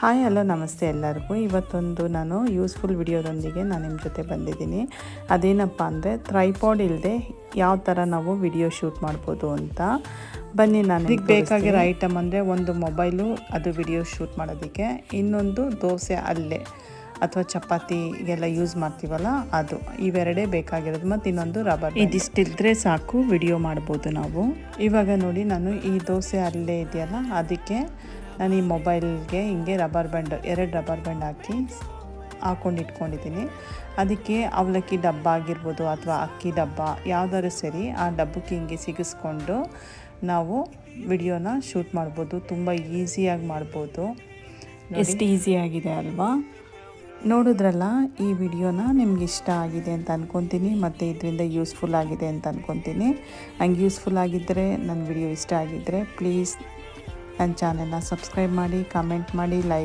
Hi hello ನಮಸ್ತೆ ಎಲ್ಲರಿಗೂ. ಇವತ್ತೊಂದು ನಾನು ಯೂಸ್ಫುಲ್ ವಿಡಿಯೋದೊಂದಿಗೆ ನಾನು ನಿಮ್ಮ ಜೊತೆ ಬಂದಿದ್ದೀನಿ. ಅದೇನಪ್ಪ ಅಂದರೆ ಟ್ರೈಪಾಡ್ ಇಲ್ಲದೆ ಯಾವ ಥರ ನಾವು ವಿಡಿಯೋ ಶೂಟ್ ಮಾಡ್ಬೋದು ಅಂತ. ಬನ್ನಿ ನಾನು ಇದಕ್ಕೆ ಬೇಕಾಗಿರೋ ಐಟಮ್ ಅಂದರೆ ಒಂದು ಮೊಬೈಲು ಅದು ವಿಡಿಯೋ ಶೂಟ್ ಮಾಡೋದಕ್ಕೆ. ಇನ್ನೊಂದು ದೋಸೆ ಅಲ್ಲೇ ಅಥವಾ ಚಪಾತಿಗೆಲ್ಲ ಯೂಸ್ ಮಾಡ್ತೀವಲ್ಲ ಅದು. ಇವೆರಡೇ ಬೇಕಾಗಿರೋದು. ಮತ್ತು ಇನ್ನೊಂದು ರಬ್ಬರ್ ಇದಿಷ್ಟಿದ್ರೆ ಸಾಕು ವಿಡಿಯೋ ಮಾಡ್ಬೋದು ನಾವು. ಇವಾಗ ನೋಡಿ ನಾನು ಈ ದೋಸೆ ಅಲ್ಲೇ ಇದೆಯಲ್ಲ ಅದಕ್ಕೆ ನಾನು ಈ ಮೊಬೈಲ್ಗೆ ಹಿಂಗೆ ರಬ್ಬರ್ ಬ್ಯಾಂಡ್ ಎರಡು ರಬ್ಬರ್ ಬ್ಯಾಂಡ್ ಹಾಕಿ ಹಾಕೊಂಡು ಇಟ್ಕೊಂಡಿದ್ದೀನಿ. ಅದಕ್ಕೆ ಅವಲಕ್ಕಿ ಡಬ್ಬ ಆಗಿರ್ಬೋದು ಅಥವಾ ಅಕ್ಕಿ ಡಬ್ಬ ಯಾವುದಾದ್ರೂ ಸರಿ ಆ ಡಬ್ಬಕ್ಕೆ ಹಿಂಗೆ ಸಿಗಿಸ್ಕೊಂಡು ನಾವು ವಿಡಿಯೋನ ಶೂಟ್ ಮಾಡ್ಬೋದು. ತುಂಬ ಈಸಿಯಾಗಿ ಮಾಡ್ಬೋದು. ಎಷ್ಟು ಈಸಿಯಾಗಿದೆ ಅಲ್ವಾ? ನೋಡಿದ್ರಲ್ಲ ಈ ವಿಡಿಯೋನ ನಿಮ್ಗೆ ಇಷ್ಟ ಆಗಿದೆ ಅಂತ ಅಂದ್ಕೊತೀನಿ ಮತ್ತು ಇದರಿಂದ ಯೂಸ್ಫುಲ್ ಆಗಿದೆ ಅಂತ ಅಂದ್ಕೊತೀನಿ ಹಂಗೆ ಯೂಸ್ಫುಲ್ ಆಗಿದ್ದರೆ ನನ್ನ ವಿಡಿಯೋ ಇಷ್ಟ ಆಗಿದ್ದರೆ ಪ್ಲೀಸ್ ನನ್ನ ಚಾನೆಲ್ನ ಸಬ್ಸ್ಕ್ರೈಬ್ ಮಾಡಿ ಕಮೆಂಟ್ ಮಾಡಿ ಲೈಕ್